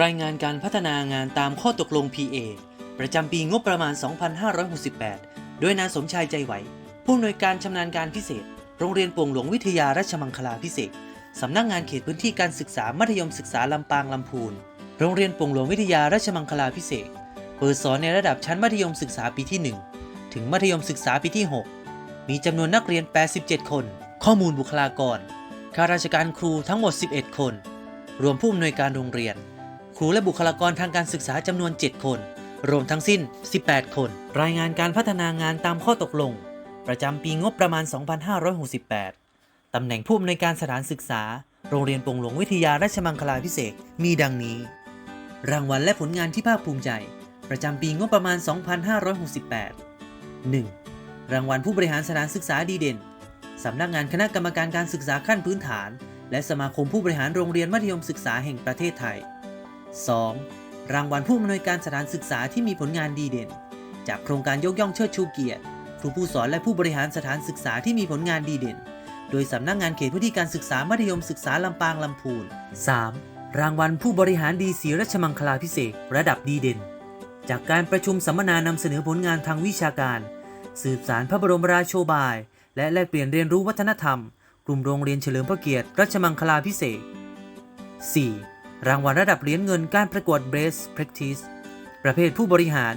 รายงานการพัฒนางานตามข้อตกลง PA ประจำปีงบประมาณ 2568 โดยนายสมชายใจไหว ผู้อำนวยการชำนาญการพิเศษ โรงเรียนป่งหลวงวิทยาราชมังคลาพิเศษสำนักงานเขตพื้นที่การศึกษามัธยมศึกษาลำปางลำพูน โรงเรียนป่งหลวงวิทยาราชมังคลาพิเศษเปิดสอนในระดับชั้นมัธยมศึกษาปีที่ 1 ถึงมัธยมศึกษาปีที่ 6 มีจำนวนนักเรียน 87 คน ข้อมูลบุคลากรข้าราชการครูทั้งหมด 11 คน รวมผู้อำนวยการโรงเรียน ครูและบุคลากรทางการศึกษาจำนวน 7 คน รวมทั้งสิ้น 18 คน รายงานการพัฒนางานตามข้อตกลง ประจำปีงบประมาณ 2568 ตำแหน่งผู้อำนวยการสถานศึกษา โรงเรียนปงหลวงวิทยาราชมังคลาพิเศษมีดังนี้ รางวัลและผลงานที่ภาคภูมิใจ ประจำปีงบประมาณ 2568 1. รางวัลผู้บริหารสถานศึกษาดีเด่นสำนักงานคณะกรรมการการศึกษาขั้นพื้นฐาน และสมาคมผู้บริหารโรงเรียนมัธยมศึกษาแห่งประเทศไทย 2. รางวัลผู้อำนวยการสถานศึกษาที่มีผลงานดีเด่น จากโครงการยกย่องเชิดชูเกียรติครูผู้สอนและผู้บริหารสถานศึกษาที่มีผลงานดีเด่น โดยสำนักงานเขตพื้นที่การศึกษามัธยมศึกษาลำปางลำพูน 3. รางวัลผู้บริหารดีศรีรัชมังคลาพิเศษระดับดีเด่น จากการประชุมสัมมนานำเสนอผลงานทางวิชาการ สืบสารพระบรมราโชบาย และแลกเปลี่ยนเรียนรู้วัฒนธรรม กลุ่มโรงเรียนเฉลิมพระเกียรติรัชมังคลาพิเศษ 4. รางวัลระดับเหรียญเงินการประกวด Best Practice ประเภทผู้บริหาร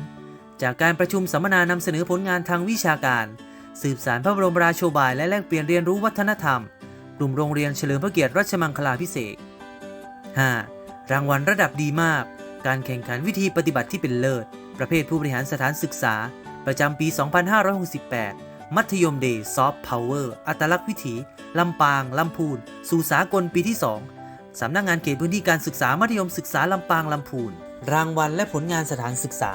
จากการประชุมสัมมนานำเสนอผลงานทางวิชาการ สืบสารพระบรมราโชบาย และแลกเปลี่ยนเรียนรู้วัฒนธรรม กลุ่มโรงเรียนเฉลิมพระเกียรติรัชมังคลาพิเศษ 5. รางวัลระดับดีมาก การแข่งขันวิธีปฏิบัติที่เป็นเลิศ ประเภทผู้บริหารสถานศึกษา ประจำปี 2568 มัธยมเดย์ซอฟต์พาวเวอร์อัตลักษณ์วิถีลำปางลำพูนสู่สากลปีที่ 2 สำนักงานเขตพื้นที่การศึกษามัธยมศึกษาลำปางลำพูน รางวัลและผลงานสถานศึกษา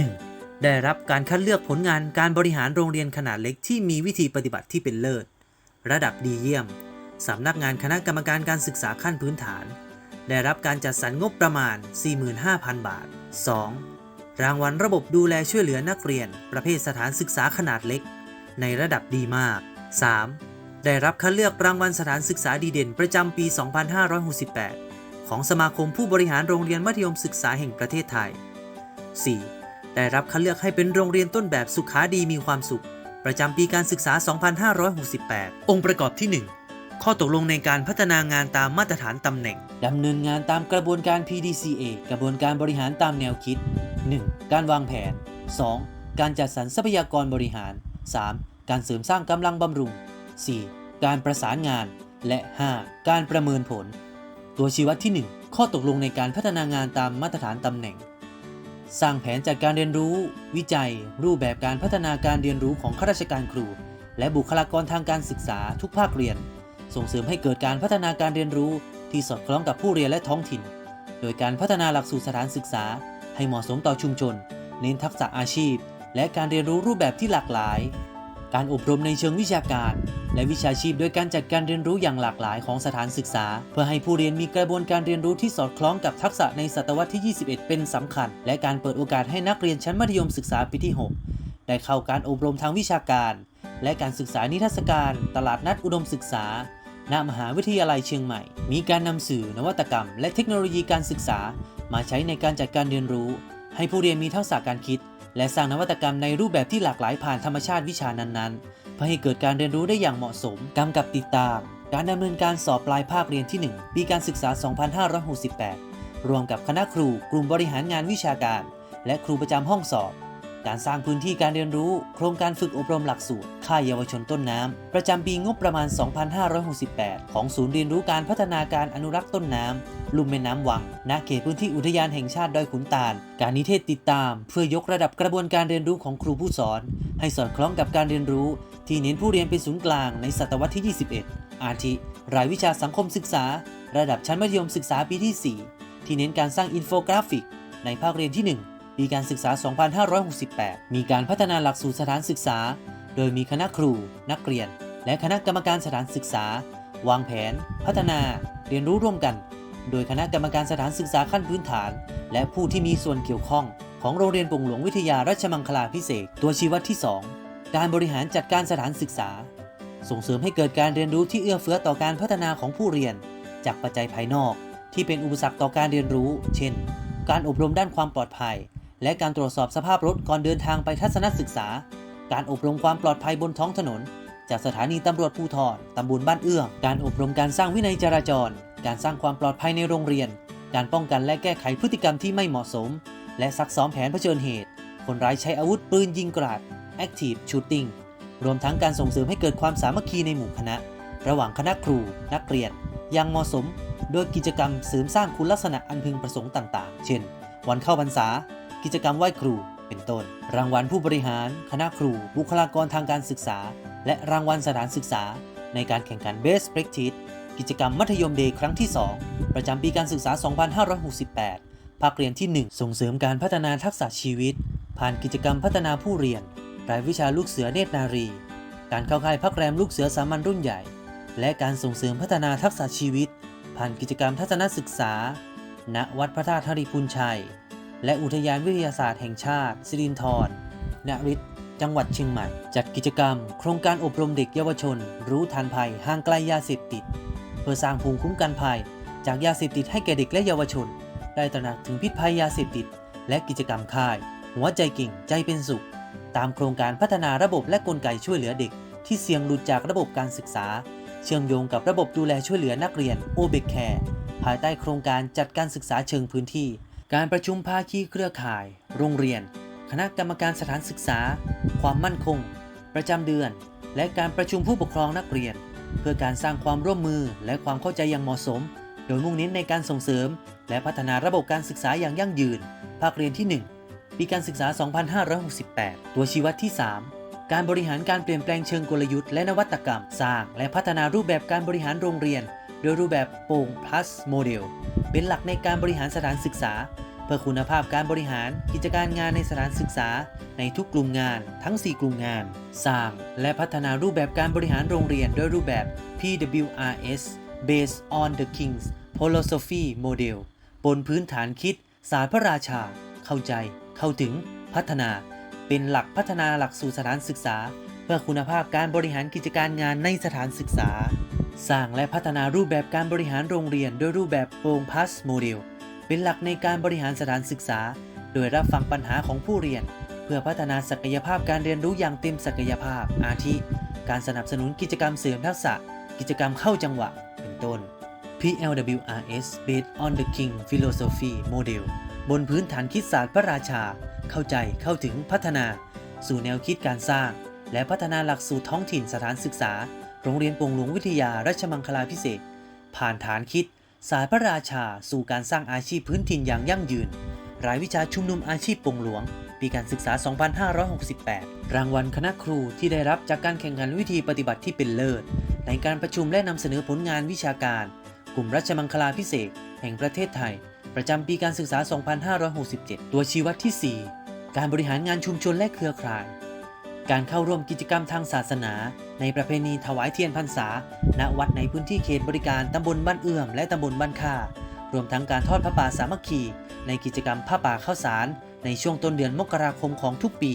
1. ได้รับการคัดเลือกผลงานการบริหารโรงเรียนขนาดเล็กที่มีวิธีปฏิบัติที่เป็นเลิศ ระดับดีเยี่ยม สำนักงานคณะกรรมการการศึกษาขั้นพื้นฐาน ได้รับการจัดสรรงบประมาณ 45,000 บาท 2. รางวัลระบบดูแลช่วยเหลือนักเรียน ประเภทสถานศึกษาขนาดเล็ก ในระดับดีมาก 3. ได้รับคัดเลือกรางวัลสถานศึกษาดีเด่นประจำปี 2568 ของสมาคมผู้บริหารโรงเรียนมัธยมศึกษาแห่งประเทศไทย 4. ได้รับคัดเลือกให้เป็นโรงเรียนต้นแบบสุขาดีมีความสุข ประจำปีการศึกษา 2568 องค์ประกอบที่ 1 ข้อตกลงในการพัฒนางานตามมาตรฐานตำแหน่งดำเนินงานตามกระบวนการ PDCA กระบวนการบริหารตามแนวคิด 1. การวางแผน 2. การจัดสรรทรัพยากรบริหาร 3. การเสริมสร้างกำลังบำรุง 4. การประสานงาน และ 5. การประเมินผล ตัวชี้วัดที่ 1 ข้อตกลงในการพัฒนางานตามมาตรฐานตำแหน่ง สร้างแผนจัดการเรียนรู้ วิจัย รูปแบบการพัฒนาการเรียนรู้ของข้าราชการครู และบุคลากรทางการศึกษาทุกภาคเรียน ส่งเสริมให้เกิดการพัฒนาการเรียนรู้ที่สอดคล้องกับผู้เรียนและท้องถิ่น โดยการพัฒนาหลักสูตรสถานศึกษา ให้เหมาะสมต่อชุมชน เน้นทักษะอาชีพ และการเรียนรู้รูปแบบที่หลากหลาย การอบรมในเชิงวิชาการ และวิชาชีพโดยการจัดการเรียนรู้อย่างหลากหลายของสถานศึกษา เพื่อให้ผู้เรียนมีกระบวนการเรียนรู้ที่สอดคล้องกับทักษะในศตวรรษที่ 21 เป็นสำคัญ และการเปิดโอกาสให้นักเรียนชั้นมัธยมศึกษาปีที่ 6 ได้เข้าการอบรมทางวิชาการ และการศึกษานิทรรศการ ตลาดนัดอุดมศึกษาณมหาวิทยาลัยเชียงใหม่ มีการนำสื่อนวัตกรรม และเทคโนโลยีการศึกษา มาใช้ในการจัดการเรียนรู้ ให้ผู้เรียนมีทักษะการคิด และสร้างนวัตกรรมในรูปแบบที่หลากหลายผ่านธรรมชาติวิชานั้นๆ เพื่อให้เกิดการเรียนรู้ได้อย่างเหมาะสมกำกับติดตาม การดำเนินการสอบปลายภาคเรียนที่ 1 ปีการศึกษา 2568 รวมกับคณะครูกลุ่มบริหารงานวิชาการ และครูประจำห้องสอบ การสร้างพื้นที่การเรียนรู้ โครงการฝึกอบรมหลักสูตร ค่ายเยาวชนต้นน้ำ ประจำปีงบประมาณ 2568 ของศูนย์เรียนรู้การพัฒนาการอนุรักษ์ต้นน้ำ ลุ่มแม่น้ำวัง ณ เขตพื้นที่อุทยานแห่งชาติดอยขุนตาล การนิเทศติดตาม เพื่อยกระดับกระบวนการเรียนรู้ของครูผู้สอน ให้สอดคล้องกับการเรียนรู้ ที่เน้นผู้เรียนเป็นศูนย์กลางในศตวรรษที่ 21 อาทิ รายวิชาสังคมศึกษา ระดับชั้นมัธยมศึกษาปีที่ 4 ที่เน้นการสร้างอินโฟกราฟิก ในภาคเรียนที่ 1 ปีการศึกษา 2568 มีการพัฒนาหลักสูตรสถานศึกษา โดยมีคณะครู นักเรียน และคณะกรรมการสถานศึกษา วางแผน พัฒนา เรียนรู้ร่วมกัน โดยคณะกรรมการสถานศึกษาขั้นพื้นฐาน และผู้ที่มีส่วนเกี่ยวข้อง ของโรงเรียนปงหลวงวิทยาราชมังคลาพิเศษตัวชี้วัดที่ 2 การบริหารจัดการสถานศึกษา ส่งเสริมให้เกิดการเรียนรู้ที่เอื้อเฟื้อต่อการพัฒนาของผู้เรียน จากปัจจัยภายนอก ที่เป็นอุปสรรคต่อการเรียนรู้ เช่น การอบรมด้านความปลอดภัย และการตรวจสอบสภาพรถก่อนเดินทางไปทัศนศึกษา การอบรมความปลอดภัยบนท้องถนน จากสถานีตำรวจภูธรตำบลบ้านเอื้องการอบรมการสร้างวินัยจราจร การสร้างความปลอดภัยในโรงเรียน การป้องกันและแก้ไขพฤติกรรมที่ไม่เหมาะสม และซักซ้อมแผนเผชิญเหตุ คนร้ายใช้อาวุธปืนยิงกราด Active Shooting รวมทั้งการส่งเสริมให้เกิดความสามัคคีในหมู่คณะ ระหว่างคณะครู นักเรียนอย่างเหมาะสม โดยกิจกรรมเสริมสร้างคุณลักษณะอันพึงประสงค์ต่าง ๆ เช่น วันเข้าพรรษา กิจกรรมไหว้ครู เป็นต้น รางวัลผู้บริหาร คณะครู บุคลากรทางการศึกษา และรางวัลสถานศึกษา ในการแข่งขัน Best Practice กิจกรรมมัธยมเดย์ครั้งที่ 2 ประจำปีการศึกษา 2568 ภาคเรียนที่ 1 ส่งเสริมการพัฒนาทักษะชีวิต ผ่านกิจกรรมพัฒนาผู้เรียน รายวิชาลูกเสือเนตรนารี การเข้าค่ายพักแรมลูกเสือสามัญรุ่นใหญ่ และการส่งเสริมพัฒนาทักษะชีวิต ผ่านกิจกรรมทัศนศึกษา ณ วัดพระธาตุธริพุนชัย และอุทยานวิทยาศาสตร์แห่งชาติสิรินธรนริตจังหวัดเชียงใหม่ จัดกิจกรรม โครงการอบรมเด็กเยาวชน รู้ทันภัยห่างไกลยาเสพติด เพื่อสร้างภูมิคุ้มกันภัย จากยาเสพติดให้แก่เด็กและเยาวชน ได้ตระหนักถึงพิษภัยยาเสพติด และกิจกรรมค่าย หัวใจเก่งใจเป็นสุข ตามโครงการพัฒนาระบบและกลไกช่วยเหลือเด็ก ที่เสี่ยงหลุดจากระบบการศึกษา เชื่อมโยงกับระบบดูแลช่วยเหลือนักเรียนโอเบกแคร์ภายใต้โครงการจัดการศึกษาเชิงพื้นที่ การประชุมภาคีเครือข่าย โรงเรียน คณะกรรมการสถานศึกษา ความมั่นคง ประจำเดือน และการประชุมผู้ปกครองนักเรียน เพื่อการสร้างความร่วมมือและความเข้าใจอย่างเหมาะสม โดยมุ่งเน้นในการส่งเสริม และพัฒนาระบบการศึกษาอย่างยั่งยืน ภาคเรียนที่ 1 ปีการศึกษา 2568 ตัวชี้วัดที่ 3 การบริหารการเปลี่ยนแปลงเชิงกลยุทธ์และนวัตกรรม สร้าง และพัฒนารูปแบบการบริหารโรงเรียน โดยรูปแบบโป่ง plus model เป็นหลักในการบริหารสถานศึกษา เพื่อคุณภาพการบริหารกิจการงานในสถานศึกษา ในทุกกลุ่มงาน ทั้ง 4 กลุ่มงาน สร้าง และพัฒนารูปแบบการบริหารโรงเรียนด้วยรูปแบบ PWRS based on the King's philosophy model บนพื้นฐานคิดศาสตร์พระราชา เข้าใจ เข้าถึง พัฒนา เป็นหลักพัฒนาหลักสู่สถานศึกษา เพื่อคุณภาพการบริหารกิจการงานในสถานศึกษา สร้างและพัฒนารูปแบบการบริหารโรงเรียนด้วยรูปแบบโปร่งพัสโมเดล เป็นหลักในการบริหารสถานศึกษา โดยรับฟังปัญหาของผู้เรียน เพื่อพัฒนาศักยภาพการเรียนรู้อย่างเต็มศักยภาพ อาทิ การสนับสนุนกิจกรรมเสริมทักษะ กิจกรรมเข้าจังหวะ เป็นต้น PLWRS based on the King philosophy model บนพื้นฐานคิดศาสตร์พระราชา เข้าใจเข้าถึงพัฒนา สู่แนวคิดการสร้าง และพัฒนาหลักสูตรท้องถิ่นสถานศึกษา โรงเรียนปงหลวงวิทยารัชมังคลาพิเศษ ผ่านฐานคิด สายพระราชา สู่การสร้างอาชีพพื้นถิ่นอย่างยั่งยืน รายวิชาชุมนุมอาชีพปงหลวง ปีการศึกษา 2568 รางวัลคณะครูที่ได้รับจากการแข่งขันวิธีปฏิบัติที่เป็นเลิศ ในการประชุมและนำเสนอผลงานวิชาการ กลุ่มรัชมังคลาพิเศษ แห่งประเทศไทย ประจำปีการศึกษา 2567 ตัวชี้วัดที่ 4 การบริหารงานชุมชนและเครือข่าย การเข้าร่วมกิจกรรมทางศาสนา ในประเพณีถวายเทียนพรรษา ณ วัดในพื้นที่เขตบริการตำบลบ้านเอื้อมและตำบลบ้านค่ารวมทั้งการทอดพระป่าสามัคคี ในกิจกรรมผ้าป่าข้าวสาร ในช่วงต้นเดือนมกราคมของทุกปี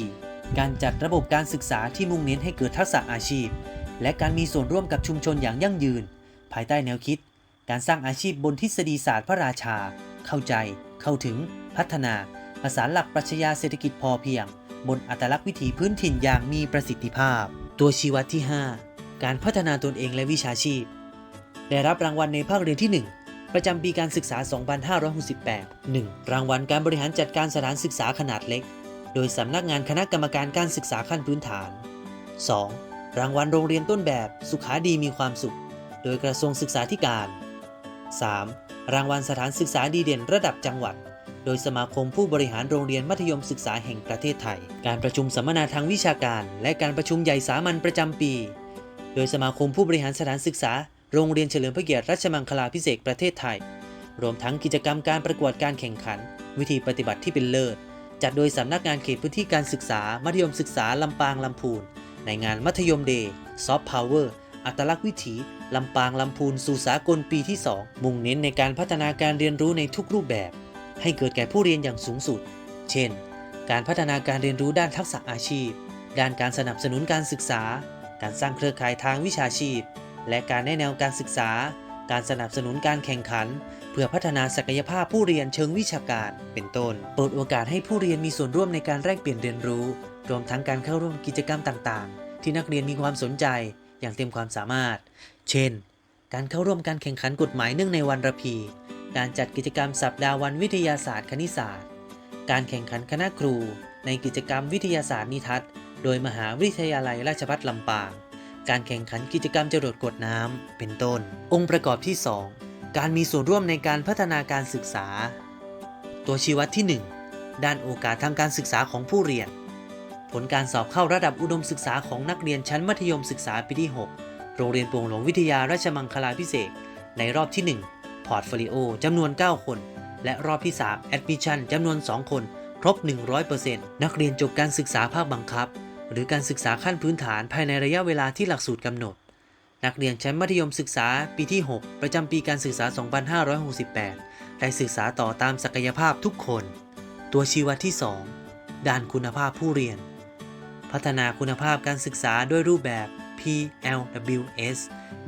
การจัดระบบการศึกษาที่มุ่งเน้นให้เกิดทักษะอาชีพ และการมีส่วนร่วมกับชุมชนอย่างยั่งยืน ภายใต้แนวคิด การสร้างอาชีพบนทฤษฎีศาสตร์พระราชา เข้าใจ เข้าถึง พัฒนา ภาษาหลักปรัชญาเศรษฐกิจพอเพียง บนอัตลักษณ์วิถีพื้นถิ่นอย่างมีประสิทธิภาพ ตัวชี้วัดที่ 5 การพัฒนาตนเองและวิชาชีพ ได้รับรางวัลในภาคเรียนที่ 1 ประจำปีการศึกษา 2568 1. รางวัลการบริหารจัดการสถานศึกษาขนาดเล็ก โดยสำนักงานคณะกรรมการการศึกษาขั้นพื้นฐาน 2. รางวัลโรงเรียนต้นแบบสุขาดีมีความสุข โดยกระทรวงศึกษาธิการ 3. รางวัลสถานศึกษาดีเด่นระดับจังหวัด โดยสมาคมผู้บริหารโรงเรียนมัธยมศึกษาแห่งประเทศไทย การประชุมสัมมนาทางวิชาการ และการประชุมใหญ่สามัญประจำปี โดยสมาคมผู้บริหารสถานศึกษา โรงเรียนเฉลิมพระเกียรติรัชมังคลาพิเศษกประเทศไทย รวมทั้งกิจกรรมการประกวดการแข่งขัน วิธีปฏิบัติที่เป็นเลิศ จัดโดยสำนักงานเขตพื้นที่การศึกษา มัธยมศึกษาลำปางลำพูน ในงานมัธยมเดย์ซอฟต์พาวเวอร์อัตลักษณ์วิถีลำปางลำพูนสู่สากลปีที่ 2 มุ่งเน้นในการพัฒนาการเรียนรู้ในทุกรูปแบบ ให้เกิดแก่ผู้เรียนอย่างสูงสุด เช่น การพัฒนาการเรียนรู้ด้านทักษะอาชีพ ด้านการสนับสนุนการศึกษา การสร้างเครือข่ายทางวิชาชีพ และการแนะแนวการศึกษา การสนับสนุนการแข่งขัน เพื่อพัฒนาศักยภาพผู้เรียนเชิงวิชาการ เป็นต้น เปิดโอกาสให้ผู้เรียนมีส่วนร่วมในการแลกเปลี่ยนเรียนรู้ รวมทั้งการเข้าร่วมกิจกรรมต่าง ๆ ที่นักเรียนมีความสนใจอย่างเต็มความสามารถ เช่น การเข้าร่วมการแข่งขันกฎหมายเนื่องในวันระพี การจัดกิจกรรมสัปดาห์วันวิทยาศาสตร์คณิตศาสตร์ การแข่งขันคณะครู ในกิจกรรมวิทยาศาสตร์นิทัศน์ โดยมหาวิทยาลัยราชภัฏลำปาง การแข่งขันกิจกรรมจรวดกดน้ำ เป็นต้น องค์ประกอบที่ 2 การมีส่วนร่วมในการพัฒนาการศึกษา ตัวชี้วัดที่ 1 ด้านโอกาสทางการศึกษาของผู้เรียน ผลการสอบเข้าระดับอุดมศึกษาของนักเรียนชั้นมัธยมศึกษาปีที่ 6 โรงเรียนป่งหลวงวิทยาราชมังคลาพิเศษในรอบที่ 1 พอร์ตโฟลิโอจำนวน 9 คน และรอบที่ 3 แอดมิชชั่นจำนวน 2 คน ครบ 100%นักเรียนจบการศึกษาภาคบังคับ หรือการศึกษาขั้นพื้นฐานภายในระยะเวลาที่หลักสูตรกำหนด นักเรียนชั้นมัธยมศึกษาปีที่ 6 ประจำปีการศึกษา 2568 ได้ศึกษาต่อตามศักยภาพทุกคน ตัวชี้วัดที่ 2 ด้านคุณภาพผู้เรียน พัฒนาคุณภาพการศึกษาด้วยรูปแบบ PLWS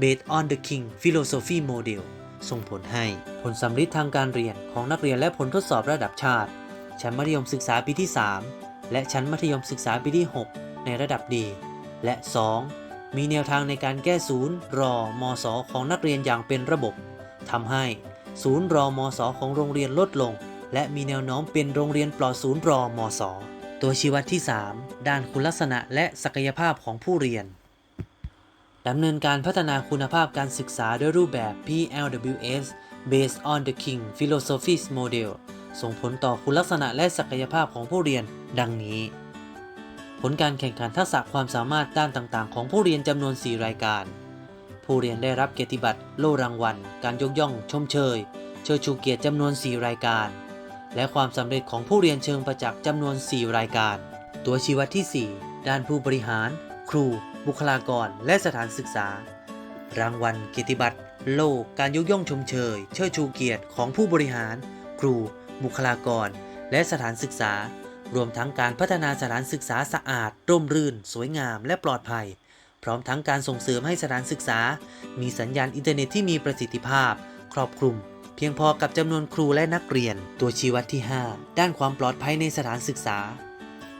based on the King Philosophy Model ส่งผลให้ผลสำลิดทางการเรียนของนักเรียนและผลทดสอบระดับชาติ ชั้นมัธยมศึกษาปีที่ 3 และชั้นมัธยมศึกษาปีที่ 6 ในระดับดี และ 2. มีแนวทางในการแก้ศูนย์รอมศของนักเรียนอย่างเป็นระบบทำให้ศูนย์รอมศของโรงเรียนลดลง และมีแนวโน้มเป็นโรงเรียนปลอดศูนย์รอมศตัวชี้วัดที่ 3 ด้านคุณลักษณะและศักยภาพของผู้เรียน ดำเนินการพัฒนาคุณภาพการศึกษาด้วยรูปแบบ PLWS based on the King Philosophies Model ส่งผลต่อคุณลักษณะและศักยภาพของผู้เรียนดังนี้ ผลการแข่งขันทักษะความสามารถด้านต่างๆ ของผู้เรียนจำนวน 4 รายการ ผู้เรียนได้รับเกียรติบัตรโล่รางวัล การยกย่อง ชมเชย เชิดชูเกียรติจำนวน 4 รายการ และความสำเร็จของผู้เรียนเชิงประจักษ์จำนวน 4 รายการ ตัวชี้วัดที่ 4 ด้านผู้บริหาร ครู บุคลากรและสถานศึกษา รางวัลเกียรติบัตร โล่การยกย่องชมเชย เชิดชูเกียรติของผู้บริหาร ครู บุคลากร และสถานศึกษา รวมทั้งการพัฒนาสถานศึกษาสะอาด ร่มรื่น สวยงาม และปลอดภัย พร้อมทั้งการส่งเสริมให้สถานศึกษา มีสัญญาณอินเทอร์เน็ตที่มีประสิทธิภาพ ครอบคลุมเพียงพอกับจำนวนครูและนักเรียน ตัวชี้วัดที่ 5 ด้านความปลอดภัยในสถานศึกษา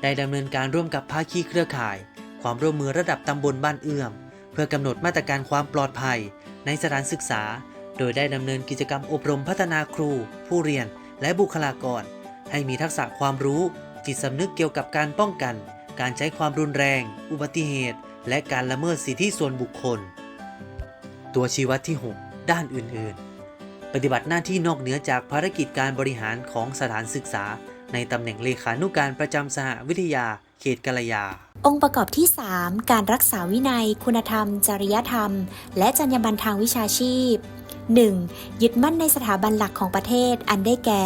ได้ดำเนินการร่วมกับภาคีเครือข่าย ความร่วมมือระดับตำบลบ้านเอื้อม เพื่อกำหนดมาตรการความปลอดภัย ในสถานศึกษา โดยได้ดำเนินกิจกรรมอบรมพัฒนาครู ผู้เรียน และบุคลากร ให้มีทักษะความรู้ จิตสำนึกเกี่ยวกับการป้องกัน การใช้ความรุนแรง อุบัติเหตุ และการละเมิดสิทธิส่วนบุคคล ตัวชี้วัดที่ 6 ด้านอื่น ๆ ปฏิบัติหน้าที่นอกเหนือจากภารกิจการบริหารของสถานศึกษา ในตำแหน่งเลขานุการประจำสหวิทยา เขตกาลยา องค์ประกอบที่ 3 การรักษาวินัย คุณธรรม จริยธรรม และจรรยาบรรณทางวิชาชีพ 1. ยึดมั่นในสถาบันหลักของประเทศ อันได้แก่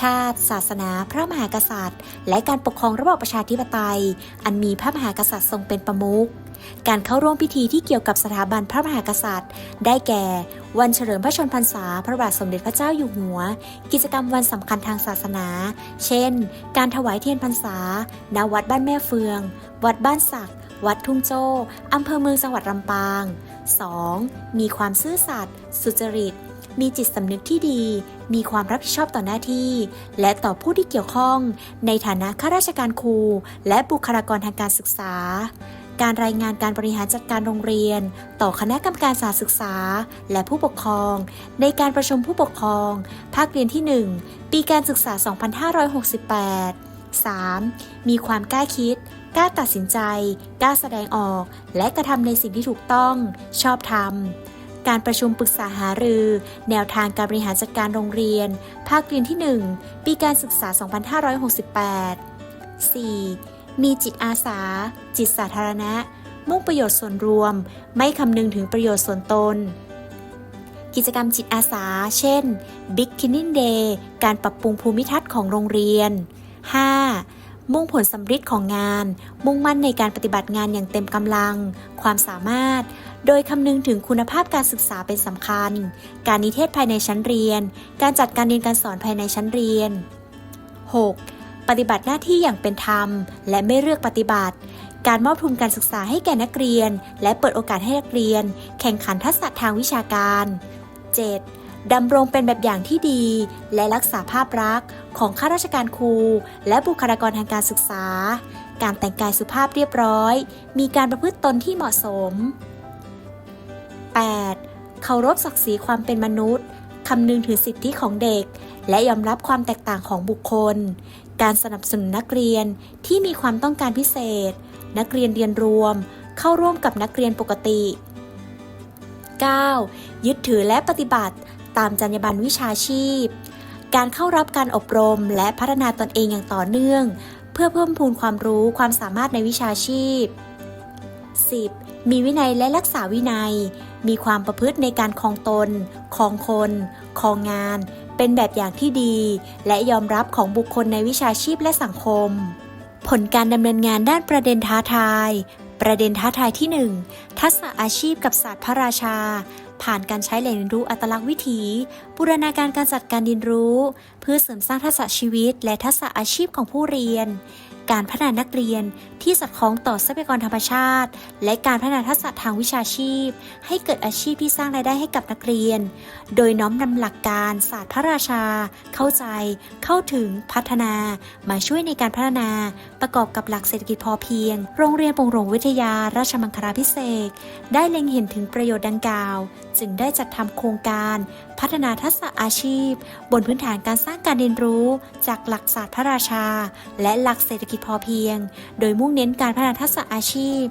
ชาติ ศาสนา พระมหากษัตริย์ และการปกครองระบอบประชาธิปไตย อันมีพระมหากษัตริย์ทรงเป็นประมุข การเข้าร่วมพิธีที่เกี่ยวกับสถาบันพระมหากษัตริย์ ได้แก่ วันเฉลิมพระชนพรรษา พระบาทสมเด็จพระเจ้าอยู่หัว กิจกรรมวันสำคัญทางศาสนา เช่น การถวายเทียนพรรษา ณ วัดบ้านแม่เฟือง วัดบ้านสักด์วัดทุ่งโจ้อำเภอเมืองจังหวัดลำปาง 2. มีความซื่อสัตย์สุจริต มีจิตสำนึกที่ดี มีความรับผิดชอบต่อหน้าที่ และต่อผู้ที่เกี่ยวข้อง ในฐานะข้าราชการครู และบุคลากรทางการศึกษา การรายงานการบริหารจัดการโรงเรียน ต่อคณะกรรมการสาศึกษา และผู้ปกครอง ในการประชุมผู้ปกครอง ภาคเรียนที่ 1 ปีการศึกษา 2568 3. มีความกล้าคิด กล้าตัดสินใจ กล้าแสดงออก และกระทำในสิ่งที่ถูกต้อง ชอบธรรม การประชุมปรึกษาหารือ แนวทางการบริหารจัดการโรงเรียน ภาคเรียนที่ 1 ปีการศึกษา 2568 4. มีจิตอาสา จิตสาธารณะ มุ่งประโยชน์ส่วนรวม ไม่คำนึงถึงประโยชน์ส่วนตน กิจกรรมจิตอาสา เช่น Big Cleaning Day การปรับปรุงภูมิทัศน์ของโรงเรียน 5. มุ่งผลสำฤทธิ์ของงาน มุ่งมั่นในการปฏิบัติงานอย่างเต็มกำลัง ความสามารถ โดยคำนึงถึงคุณภาพการศึกษาเป็นสำคัญ การนิเทศภายในชั้นเรียน การจัดการเรียนการสอนภายในชั้นเรียน 6. ปฏิบัติหน้าที่อย่างเป็นธรรม และไม่เลือกปฏิบัติ การมอบทุนการศึกษาให้แก่นักเรียน และเปิดโอกาสให้นักเรียน แข่งขันทักษะทางวิชาการ 7. ดำรงเป็นแบบอย่างที่ดี และรักษาภาพลักษณ์ ของข้าราชการครู และบุคลากรทางการศึกษา การแต่งกายสุภาพเรียบร้อย มีการประพฤติตนที่เหมาะสม 8. เคารพศักดิ์ศรีความเป็นมนุษย์คำนึงถึงสิทธิของเด็ก และยอมรับความแตกต่างของบุคคล การสนับสนุนนักเรียนที่มีความต้องการพิเศษ นักเรียนเรียนรวม เข้าร่วมกับนักเรียนปกติ 9. ยึดถือและปฏิบัติตามจรรยาบรรณวิชาชีพ การเข้ารับการอบรมและพัฒนาตนเองอย่างต่อเนื่อง เพื่อเพิ่มพูนความรู้ความสามารถในวิชาชีพ 10. มีวินัยและรักษาวินัย มีความประพฤติในการคองตนคองคนคองงาน เป็นแบบอย่างที่ดี และยอมรับของบุคคลในวิชาชีพและสังคม ผลการดำเนินงานด้านประเด็นท้าทาย ประเด็นท้าทายที่ 1 ทักษะอาชีพกับศาสตร์พระราชา ผ่านการใช้แหล่งเรียนรู้อัตลักษณ์วิถี บูรณาการการจัดการเรียนรู้ เพื่อเสริมสร้างทักษะชีวิต และทักษะอาชีพของผู้เรียน การพัฒนานักเรียนที่สอดคล้องต่อทรัพยากรธรรมชาติ และการพัฒนาทักษะทางวิชาชีพ ให้เกิดอาชีพที่สร้างรายได้ให้กับนักเรียน โดยน้อมนำหลักการศาสตร์พระราชา เข้าใจ เข้าถึงพัฒนา มาช่วยในการพัฒนา ประกอบกับหลักเศรษฐกิจพอเพียง โรงเรียนปงหลวงวิทยาราชมังคลาภิเศษ ได้เล็งเห็นถึงประโยชน์ดังกล่าว จึงได้จัดทำโครงการพัฒนาทักษะอาชีพ บนพื้นฐานการสร้างการเรียนรู้จากหลักศาสตร์พระราชา และหลักเศรษฐกิจพอเพียง โดยมุ่งเน้นการพัฒนาทักษะอาชีพ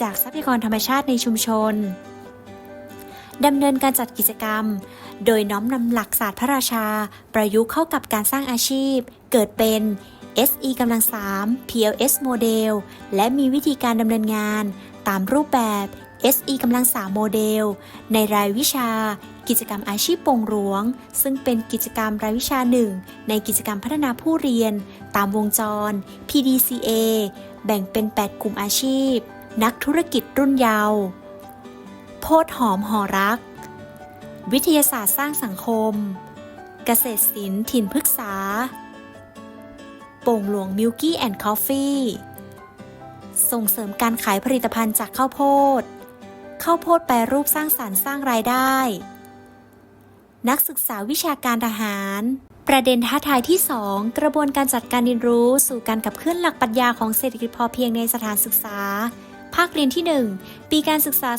จากทรัพยากรธรรมชาติในชุมชนดำเนินการจัดกิจกรรม โดยน้อมนำหลักศาสตร์พระราชา ประยุกต์เข้ากับการสร้างอาชีพ เกิดเป็น SE กำลัง 3 PLS โมเดล และมีวิธีการดำเนินงาน ตามรูปแบบ SE กำลัง3โมเดล ในรายวิชา กิจกรรมอาชีพปงหลวง ซึ่งเป็นกิจกรรมรายวิชาหนึ่งในกิจกรรมพัฒนาผู้เรียน ตามวงจร PDCA แบ่งเป็น 8 กลุ่มอาชีพ นักธุรกิจรุ่นเยาว์โพธหอมหอรัก วิทยาศาสตร์สร้างสังคม เกษตรศิลป์ถิ่นพฤกษาโป่งหลวงมิลกี้แอนด์คอฟฟี่ส่งเสริมการขายผลิตภัณฑ์จากข้าวโพด ข้าวโพดแปรรูปสร้างสารรค์สร้างรายได้ นักศึกษาวิชาการทหาร ประเด็นท้าทายที่ 2 กระบวนการจัดการเรียนรู้สู่การกับเคลื่อนหลักปรัชญาของเศรษฐกิจพอเพียงในสถานศึกษา ภาคเรียนที่ 1 ปีการศึกษา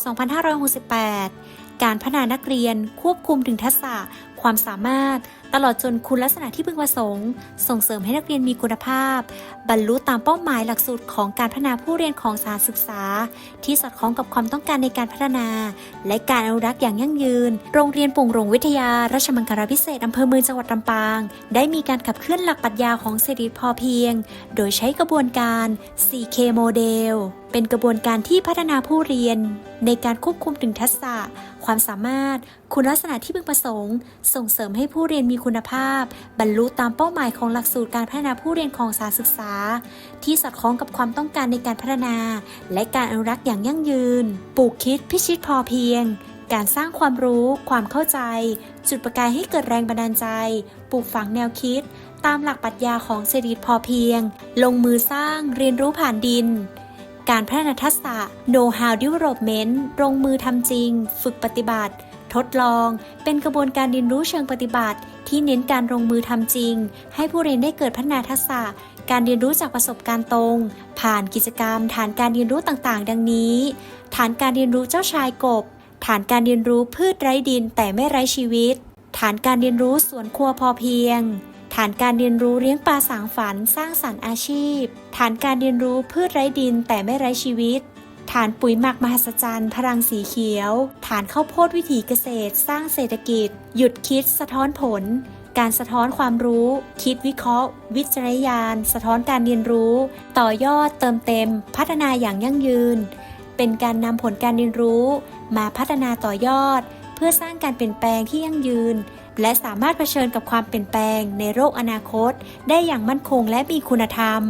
2568 การพัฒนานักเรียนควบคุมถึงทักษะ ความสามารถ ตลอดจนคุณลักษณะที่พึงประสงค์ ส่งเสริมให้นักเรียนมีคุณภาพ บรรลุตามเป้าหมายหลักสูตรของการพัฒนาผู้เรียนของสถานศึกษา ที่สอดคล้องกับความต้องการในการพัฒนา และการอนุรักษ์อย่างยั่งยืน โรงเรียนปุ่งหลวงวิทยา ราชมังคลาภิเศษอำเภอเมืองจังหวัดลำปาง ได้มีการขับเคลื่อนหลักปรัชญาของเศรษฐกิจพอเพียง โดยใช้กระบวนการ 4K โมเดลเป็นกระบวนการที่พัฒนาผู้เรียน ในการควบคุมถึงทักษะ ความสามารถ คุณลักษณะที่พึงประสงค์ ส่งเสริมให้ผู้เรียนมีคุณภาพ บรรลุตามเป้าหมายของหลักสูตรการพัฒนาผู้เรียนของสานศึกษา ที่สอดคล้องกับความต้องการในการพัฒนา และการอนุรักษ์อย่างยั่งยืน ปลูกคิดพิชิตพอเพียง การสร้างความรู้ ความเข้าใจ จุดประกายให้เกิดแรงบันดาลใจ ปลูกฝังแนวคิด ตามหลักปรัชญาของเศรษฐกิจพอเพียง ลงมือสร้างเรียนรู้ผ่านดิน การพัฒนาทักษะ know how development ลงมือทำจริง ฝึกปฏิบัติ ทดลอง เป็นกระบวนการเรียนรู้เชิงปฏิบัติ ที่เน้นการลงมือทำจริง ให้ผู้เรียนได้เกิดพัฒนาทักษะ การเรียนรู้จากประสบการณ์ตรง ผ่านกิจกรรม ฐานการเรียนรู้ต่างๆ ดังนี้ ฐานการเรียนรู้เจ้าชายกบ ฐานการเรียนรู้พืชไร้ดินแต่ไม่ไร้ชีวิต ฐานการเรียนรู้สวนครัวพอเพียง ฐานการเรียนรู้เลี้ยงปลาสางฝันสร้างสรรค์อาชีพ ฐานการเรียนรู้พืชไร้ดินแต่ไม่ไร้ชีวิต ฐานปุ๋ยหมักมหัศจรรย์ พลังสีเขียว ฐานข้าวโพดวิถีเกษตร สร้างเศรษฐกิจ หยุดคิดสะท้อนผล การสะท้อนความรู้ คิดวิเคราะห์ วิจารณญาณสะท้อนการเรียนรู้ ต่อยอดเติมเต็ม พัฒนาอย่างยั่งยืน เป็นการนำผลการเรียนรู้ มาพัฒนาต่อยอด เพื่อสร้างการเปลี่ยนแปลงที่ยั่งยืน และสามารถเผชิญกับความเปลี่ยนแปลงในโลกอนาคต ได้อย่างมั่นคงและมีคุณธรรม